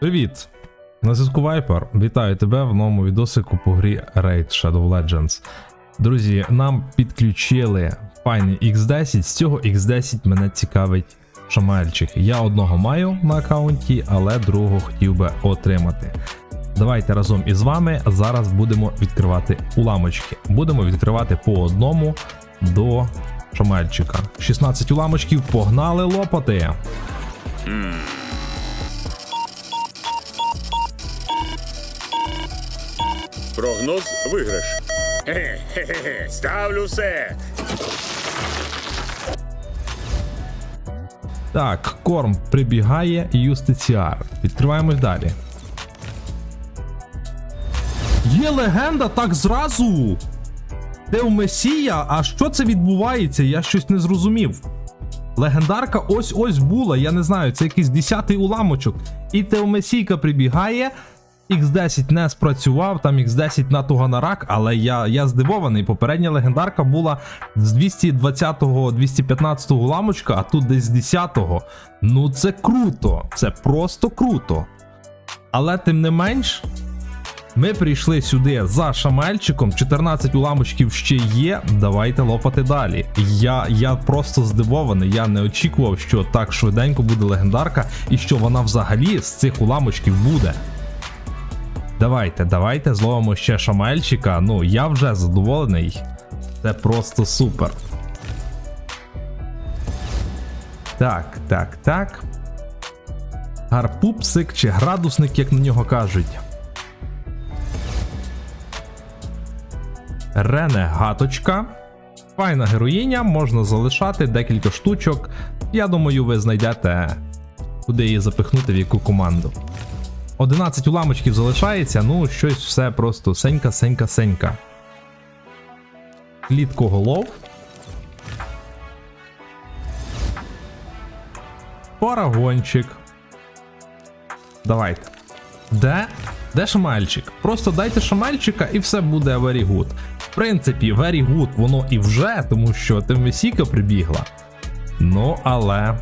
Привіт! На зв'язку Viper. Вітаю тебе в новому відосику по грі Raid Shadow Legends. Друзі, нам підключили файний X10. З цього X10 мене цікавить шамальчик. Я одного маю на аккаунті, але другого хотів би отримати. Давайте разом із вами зараз будемо відкривати уламочки. Будемо відкривати по одному до шамальчика. 16 уламочків, погнали лопати! Прогноз виграш. Хе-хе-хе, ставлю все. Так, корм прибігає юстиціар. Відкриваємось далі. Є легенда так зразу. Тео Месія, а що це відбувається? Я щось не зрозумів. Легендарка ось ось була, я не знаю, це якийсь 10-й уламочок. І Теомесійка прибігає. X10 не спрацював, там X10 на Туганарак, але я, я здивований. Попередня легендарка була з 220-го, 215-го уламочка, а тут десь з 10-го. Ну це круто, це просто круто. Але тим не менш, ми прийшли сюди за шамельчиком, 14 уламочків ще є. Давайте лопати далі. Я, я просто здивований, я не очікував, що так швиденько буде легендарка і що вона взагалі з цих уламочків буде. Давайте, давайте зловимо ще шамельчика. Ну, я вже задоволений. Це просто супер. Так, так, так. Гарпупсик чи градусник, як на нього кажуть. Ренегаточка. Файна героїня, можна залишати декілька штучок. Я думаю, ви знайдете, куди її запихнути, в яку команду. 11 уламочків залишається, ну щось все просто сенька, сенька, сенька. Кліткоголов. Парагончик. Давайте. Де? Де шамальчик? Просто дайте шамальчика і все буде very good. В принципі, very good воно і вже, тому що Тимвесіка прибігла. Ну, але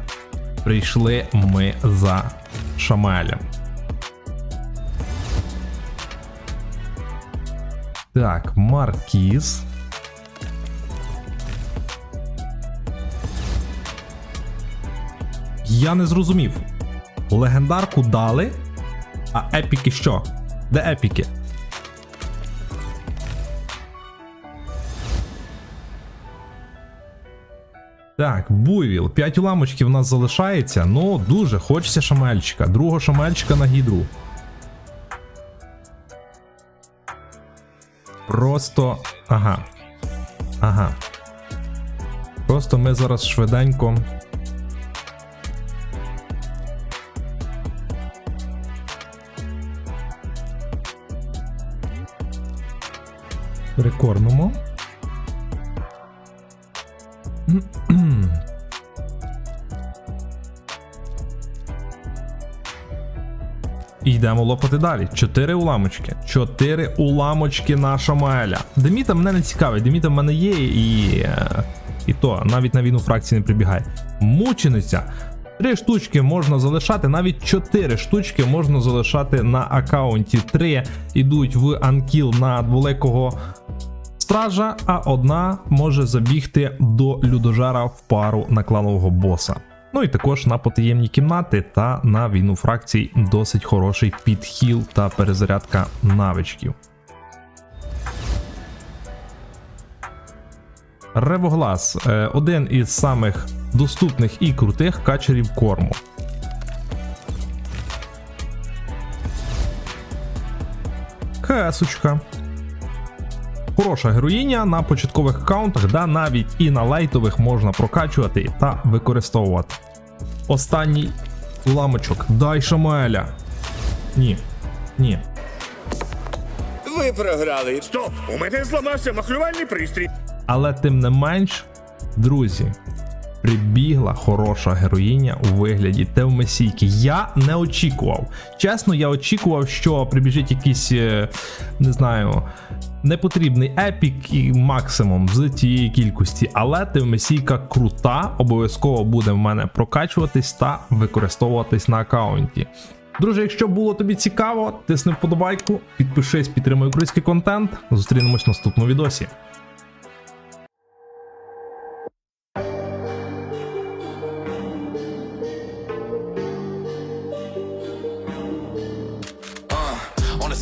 прийшли ми за шамелем. Так, Маркіз. Я не зрозумів. Легендарку дали, а епіки що? Де епіки? Так, буйвіл. 5 уламочків у нас залишається. Ну, дуже хочеться шамельчика. Другого шамельчика на гідру. Просто. Ага. Ага. Просто ми зараз швиденько. Прикормимо. йдемо лопати далі. Чотири уламочки. Чотири уламочки на Шамаеля. Деміта мене не цікавить. Деміта в мене є і. е, І то навіть на війну фракції не прибігає. Мучениця. Три штучки можна залишати, навіть чотири штучки можна залишати на аккаунті. Три йдуть в анкіл на дволекого стража, а одна може забігти до людожара в пару на кланового боса. Ну і також на потаємні кімнати та на війну фракцій досить хороший підхіл та перезарядка навичків. Ревоглас е, один із самих доступних і крутих качерів корму. Хесочка. Хороша героїня на початкових аккаунтах, да навіть і на лайтових можна прокачувати та використовувати. Останній ламочок. Дай Шамаеля. Ні. Ні. Ви програли. Стоп! У мене зламався махлювальний пристрій. Але тим не менш, друзі, прибігла хороша героїня у вигляді Тевмесійки. Я не очікував. Чесно, я очікував, що прибіжить якийсь, е, не знаю, непотрібний епік і максимум з тієї кількості. Але Тевмесійка крута, обов'язково буде в мене прокачуватись та використовуватись на аккаунті. Друже, якщо було тобі цікаво, тисни вподобайку, підпишись, підтримуй український контент. Зустрінемось в наступному відосі.